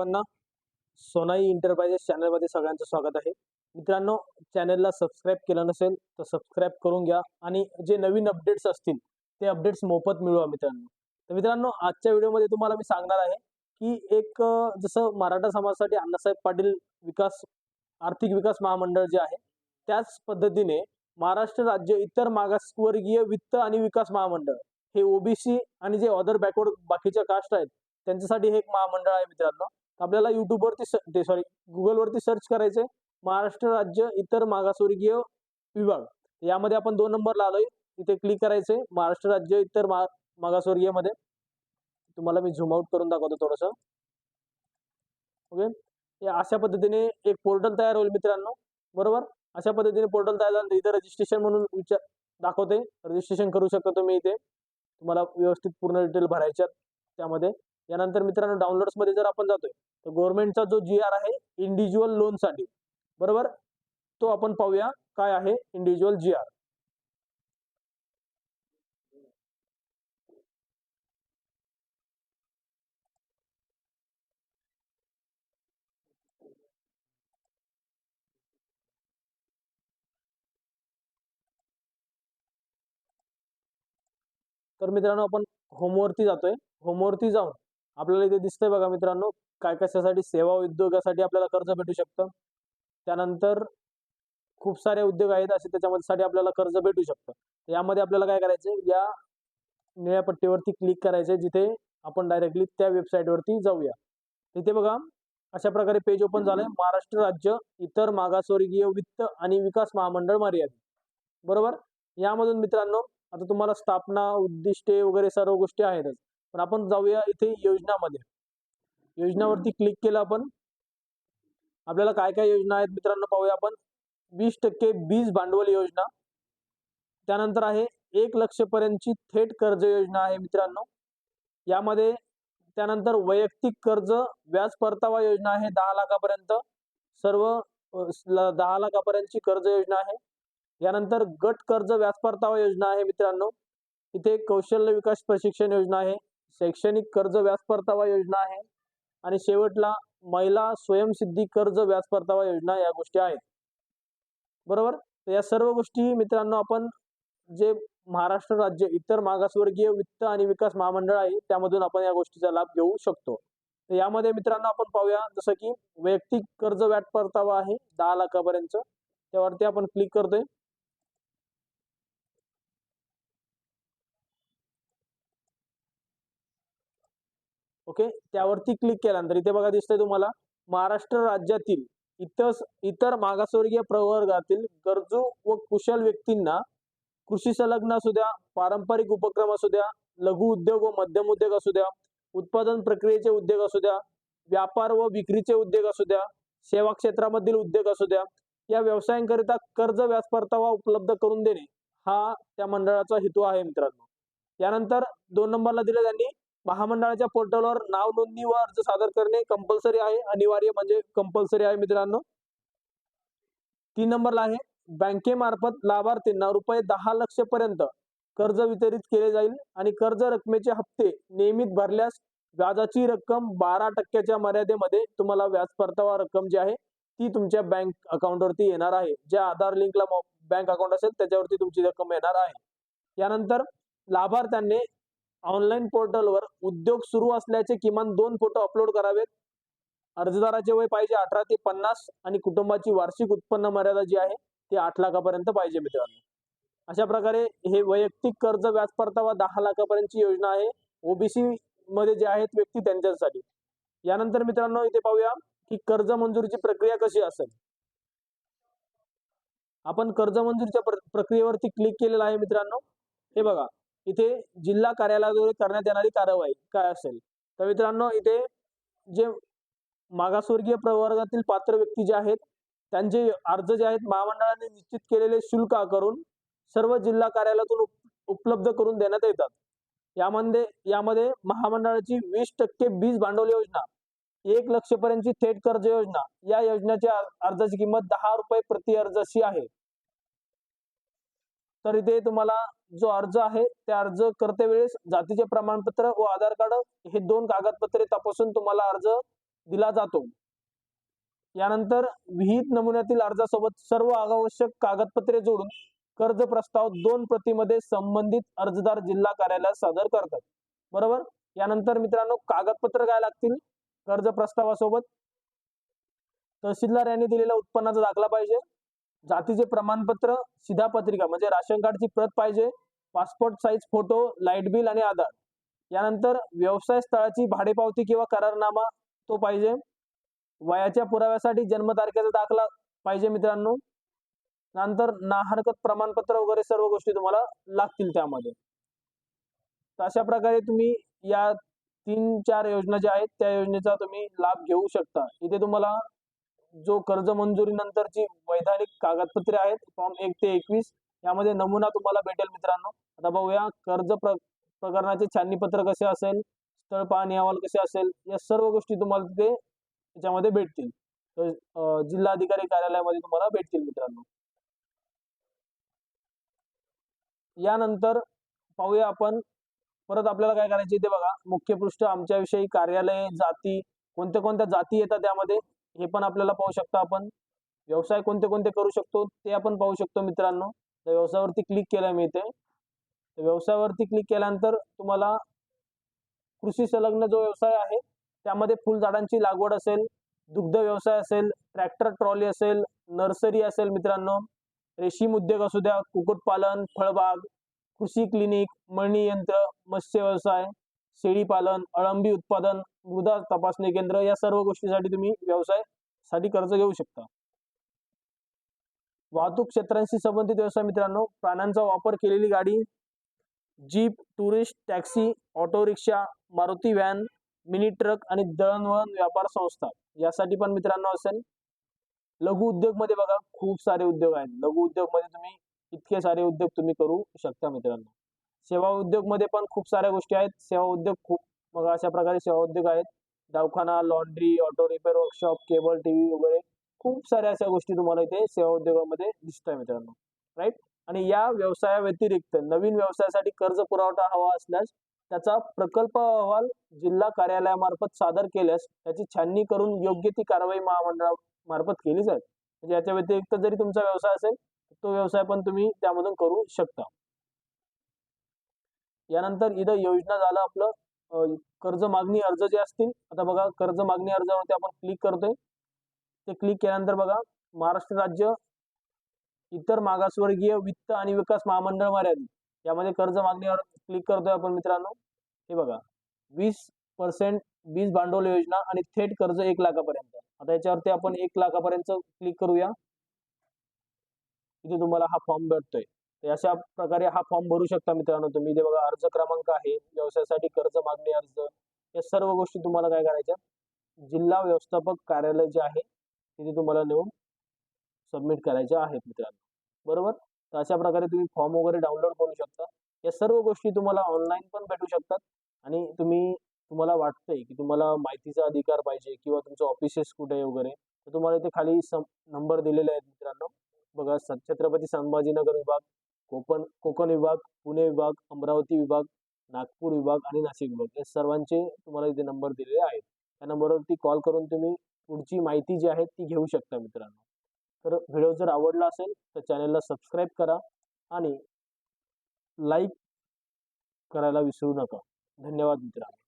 सर्वांना सोनाई इंटरप्राइजेस चॅनलमध्ये सगळ्यांचं स्वागत आहे. मित्रांनो चॅनलला सबस्क्राईब केलं नसेल तर सबस्क्राईब करून घ्या आणि जे नवीन अपडेट्स असतील ते अपडेट्स मोफत मिळवा मित्रांनो. तर मित्रांनो आजच्या व्हिडिओमध्ये तुम्हाला मी सांगणार आहे की एक जसं मराठा समाजासाठी अण्णासाहेब पाटील विकास आर्थिक विकास महामंडळ जे आहे त्याच पद्धतीने महाराष्ट्र राज्य इतर मागासवर्गीय वित्त आणि विकास महामंडळ हे ओबीसी आणि जे अदर बॅकवर्ड बाकीच्या कास्ट आहेत त्यांच्यासाठी हे एक महामंडळ आहे मित्रांनो. आपल्याला युट्यूबवरती स- ते सॉरी गुगलवरती सर्च करायचंय. महाराष्ट्र राज्य इतर मागासवर्गीय विभाग. यामध्ये आपण दोन नंबरला आलोय. इथे क्लिक करायचंय. महाराष्ट्र राज्य इतर मा मागासवर्गीयमध्ये तुम्हाला मी झूम आउट करून दाखवतो थोडस. ओके या अशा पद्धतीने एक पोर्टल तयार होईल मित्रांनो. बरोबर? अशा पद्धतीने पोर्टल तयार झालं इथे रजिस्ट्रेशन म्हणून विचार दाखवते रजिस्ट्रेशन करू शकता तुम्ही इथे. तुम्हाला व्यवस्थित पूर्ण डिटेल भरायच्यात त्यामध्ये. यानंतर मित्रांनो डाउनलोड्समध्ये जर आपण जातोय तर गव्हर्नमेंटचा जो जी आर आहे इंडिव्हिज्युअल लोनसाठी बरोबर? तो आपण पाहूया काय आहे इंडिव्हिज्युअल जी आर तर मित्रांनो आपण होमवरती जातोय. होमवरती जाऊन आपल्याला इथे दिसतंय बघा मित्रांनो काय कशासाठी सेवा उद्योगासाठी आपल्याला कर्ज भेटू शकतं. त्यानंतर खूप सारे उद्योग आहेत असे त्याच्यामध्ये साठी आपल्याला कर्ज भेटू शकतं. यामध्ये आपल्याला काय करायचंय? या निळ्या पट्टीवरती क्लिक करायचे जिथे आपण डायरेक्टली त्या वेबसाईटवरती जाऊया. तिथे बघा अशा प्रकारे पेज ओपन झालंय. महाराष्ट्र राज्य इतर मागासवर्गीय वित्त आणि विकास महामंडळ मर्यादित. बरोबर? यामधून मित्रांनो आता तुम्हाला स्थापना उद्दिष्टे वगैरे सर्व गोष्टी आहेतच. पण आपण जाऊया इथे योजनामध्ये. योजनावरती क्लिक केलं आपण. आपल्याला काय काय योजना आहेत मित्रांनो पाहूया आपण. वीस टक्के बीज भांडवल योजना. त्यानंतर आहे एक लक्ष पर्यंतची थेट कर्ज योजना आहे मित्रांनो. यामध्ये त्यानंतर वैयक्तिक कर्ज व्याज परतावा योजना आहे दहा लाखापर्यंत. सर्व दहा लाखापर्यंतची कर्ज योजना आहे. यानंतर गट कर्ज व्याज परतावा योजना आहे मित्रांनो. इथे कौशल्य विकास प्रशिक्षण योजना आहे. शैक्षणिक कर्ज व्याज परतावा योजना आहे आणि शेवटला महिला स्वयंसिद्धी कर्ज व्याज परतावा योजना या गोष्टी आहेत. बरोबर? तर या सर्व गोष्टी मित्रांनो आपण जे महाराष्ट्र राज्य इतर मागासवर्गीय वित्त आणि विकास महामंडळ आहे त्यामधून आपण या गोष्टीचा लाभ घेऊ शकतो. तर यामध्ये मित्रांनो आपण पाहूया जसं की वैयक्तिक कर्ज व्याज परतावा आहे दहा लाखापर्यंत. त्यावरती आपण क्लिक करतोय. ओके? त्यावरती क्लिक केल्यानंतर इथे बघा दिसतंय तुम्हाला महाराष्ट्र राज्यातील इतर इतर मागासवर्गीय प्रवर्गातील गरजू व कुशल व्यक्तींना कृषी संलग्न असू द्या पारंपरिक उपक्रम असू द्या लघु उद्योग व मध्यम उद्योग असू द्या उत्पादन प्रक्रियेचे उद्योग असू द्या व्यापार व विक्रीचे उद्योग असू द्या सेवा क्षेत्रामधील उद्योग असू द्या या व्यवसायांकरिता कर्ज व्याज परतावा उपलब्ध करून देणे हा त्या मंडळाचा हेतू आहे मित्रांनो. यानंतर दोन नंबरला दिलं त्यांनी महामंडळाच्या पोर्टलवर नाव नोंदणी व अर्ज सादर करणे कंपल्सरी आहे. अनिवार्य म्हणजे कंपल्सरी आहे मित्रांनो. तीन नंबरला आहे. बँकेमार्फत लाभार्थींना रुपये दहा लक्ष पर्यंत कर्ज वितरित केले जाईल आणि कर्ज रकमेचे हप्ते नियमित भरल्यास व्याजाची रक्कम बारा टक्क्याच्या मर्यादेमध्ये तुम्हाला व्याज परतावा रक्कम जी आहे ती तुमच्या बँक अकाउंटवरती येणार आहे. ज्या आधार लिंकला बँक अकाउंट असेल त्याच्यावरती तुमची रक्कम येणार आहे. यानंतर लाभार्थ्यांनी ऑनलाईन पोर्टलवर उद्योग सुरू असल्याचे किमान दोन फोटो अपलोड करावेत. अर्जदाराचे वय पाहिजे अठरा ते पन्नास आणि कुटुंबाची वार्षिक उत्पन्न मर्यादा जी आहे ती आठ लाखापर्यंत पाहिजे मित्रांनो. अशा प्रकारे हे वैयक्तिक कर्ज व्याज परतावा दहा लाखापर्यंतची योजना आहे. ओबीसी मध्ये जे आहेत व्यक्ती त्यांच्यासाठी. यानंतर मित्रांनो इथे पाहूया की कर्ज मंजुरीची प्रक्रिया कशी असेल. आपण कर्ज मंजुरीच्या प्रक्रियेवरती क्लिक केलेलं आहे मित्रांनो. हे बघा. इथे जिल्हा कार्यालयाद्वारे करण्यात येणारी कारवाई काय असेल? तर मित्रांनो इथे जे मागासवर्गीय प्रवर्गातील पात्र व्यक्ती जे आहेत त्यांचे अर्ज जे आहेत महामंडळाने निश्चित केलेले शुल्क आकारून सर्व जिल्हा कार्यालयातून उपलब्ध करून देण्यात येतात. यामध्ये यामध्ये महामंडळाची वीस टक्के बीज भांडवल योजना एक लक्ष पर्यंतची थेट कर्ज योजना या योजनेच्या अर्जाची किंमत दहा रुपये प्रति अर्ज अशी आहे. तर इथे तुम्हाला जो अर्ज आहे त्या अर्ज करते वेळेस जातीचे प्रमाणपत्र व आधार कार्ड हे दोन कागदपत्रे तपासून तुम्हाला अर्ज दिला जातो. यानंतर विहित नमुन्यातील अर्जासोबत सर्व आवश्यक कागदपत्रे जोडून कर्ज प्रस्ताव दोन प्रतीमध्ये संबंधित अर्जदार जिल्हा कार्यालयात सादर करतात. बरोबर? यानंतर मित्रांनो कागदपत्र काय लागतील? कर्ज प्रस्तावासोबत तहसीलदार यांनी दिलेला उत्पन्नाचा दाखला पाहिजे. जातीचे प्रमाणपत्र शिधापत्रिका म्हणजे राशन कार्डची प्रत पाहिजे passport size photo light bill आणि आधार. यानंतर व्यवसाय स्थळाची भाडेपावती किंवा करारनामा तो पाहिजे. वयाच्या पुराव्यासाठी जन्मतारखेचा दाखला पाहिजे मित्रांनो. नंतर ना हरकत प्रमाणपत्र वगैरे सर्व गोष्टी तुम्हाला लागतील त्यामध्ये. तर अशा प्रकारे तुम्ही या तीन चार योजना ज्या आहेत त्या योजनेचा तुम्ही लाभ घेऊ शकता. इथे तुम्हाला जो कर्ज मंजुरी नंतरची वैधानिक कागदपत्रे आहेत फॉर्म एक ते एकवीस यामध्ये नमुना तुम्हाला भेटेल मित्रांनो. आता बघूया कर्ज प्र प्रकरणाचे छाननीपत्र कसे असेल स्थळ पाहणी अहवाल कसे असेल या सर्व गोष्टी तुम्हाला तिथे त्याच्यामध्ये भेटतील. तर जिल्हाधिकारी कार्यालयामध्ये तुम्हाला भेटतील मित्रांनो. यानंतर पाहूया आपण परत आपल्याला काय करायचे ते बघा. मुख्य पृष्ठ आमच्याविषयी कार्यालय जाती कोणत्या कोणत्या जाती येतात त्यामध्ये हे पण आपल्याला पाहू शकता आपण. व्यवसाय कोणते कोणते करू शकतो ते आपण पाहू शकतो मित्रांनो. तर व्यवसायावरती क्लिक केलं मी इथे. तर व्यवसायावरती क्लिक केल्यानंतर तुम्हाला कृषी संलग्न जो व्यवसाय आहे त्यामध्ये फुलझाडांची लागवड असेल दुग्ध व्यवसाय असेल ट्रॅक्टर ट्रॉली असेल नर्सरी असेल मित्रांनो. रेशीम उद्योग असू द्या कुक्कुटपालन फळबाग कृषी क्लिनिक मळणी यंत्र मत्स्य व्यवसाय शेळीपालन अळंबी उत्पादन मृदा तपासणी केंद्र या सर्व गोष्टीसाठी तुम्ही व्यवसायासाठी कर्ज घेऊ शकता. वाहतूक क्षेत्रांशी संबंधित व्यवसाय मित्रांनो प्राण्यांचा वापर केलेली गाडी jeep tourist taxi auto rickshaw Maruti van mini truck आणि दळणवळण व्यापार संस्था यासाठी पण मित्रांनो असेल. लघु उद्योगमध्ये बघा खूप सारे उद्योग आहेत. लघु उद्योगमध्ये तुम्ही इतके सारे उद्योग तुम्ही करू शकता मित्रांनो. सेवा उद्योगमध्ये पण खूप साऱ्या गोष्टी आहेत. सेवा उद्योग खूप मग अशा प्रकारे सेवा उद्योग आहेत. दवाखाना laundry auto repair workshop cable TV वगैरे खूप साऱ्या अशा गोष्टी तुम्हाला इथे सेवा उद्योगामध्ये दिसत आहे मित्रांनो. राईट आणि या व्यवसाया व्यतिरिक्त नवीन व्यवसायासाठी कर्ज पुरवठा हवा असल्यास त्याचा प्रकल्प अहवाल जिल्हा कार्यालयामार्फत सादर केल्यास त्याची छाननी करून योग्य ती कारवाई महामंडळामार्फत केली जाईल. म्हणजे याच्या व्यतिरिक्त जरी तुमचा व्यवसाय असेल तो व्यवसाय पण तुम्ही त्यामधून करू शकता. यानंतर इथं योजना झालं आपलं. कर्ज मागणी अर्ज जे असतील आता बघा कर्ज मागणी अर्जावरती आपण क्लिक करतोय. ते क्लिक केल्यानंतर बघा महाराष्ट्र राज्य इतर मागासवर्गीय वित्त आणि विकास महामंडळ मर्यादित. यामध्ये कर्ज मागणीवर क्लिक करतोय आपण मित्रांनो. हे बघा वीस पर्सेंट वीज भांडवल योजना आणि थेट कर्ज एक लाखापर्यंत. आता याच्यावरती आपण एक लाखापर्यंत क्लिक करूया. इथे तुम्हाला हा फॉर्म भेटतोय. अशा प्रकारे हा फॉर्म भरू शकता मित्रांनो तुम्ही. इथे बघा अर्ज क्रमांक आहे व्यवसायासाठी कर्ज मागणी अर्ज या सर्व गोष्टी तुम्हाला काय करायच्या? जिल्हा व्यवस्थापक कार्यालय जे आहे तिथे तुम्हाला नेऊन सबमिट करायच्या आहेत मित्रांनो. बरोबर? तर अशा प्रकारे तुम्ही फॉर्म वगैरे डाउनलोड करू शकता. या सर्व गोष्टी तुम्हाला ऑनलाईन पण भेटू शकतात आणि तुम्ही तुम्हाला वाटतंय की तुम्हाला माहितीचा अधिकार पाहिजे किंवा तुमचं ऑफिसेस कुठे आहे वगैरे तर तुम्हाला इथे खाली नंबर दिलेले आहेत मित्रांनो. बघा स- छत्रपती संभाजीनगर विभाग कोकण कोकण विभाग पुणे विभाग अमरावती विभाग नागपूर विभाग आणि नाशिक विभाग या सर्वांचे तुम्हाला इथे नंबर दिलेले आहेत. त्या नंबरवरती कॉल करून तुम्ही पुढची माहिती जी आहे ती घेऊ शकता मित्रांनो. तर व्हिडिओ जर आवडला असेल तर चॅनलला सबस्क्राईब करा आणि लाईक करायला विसरू नका. धन्यवाद मित्रांनो.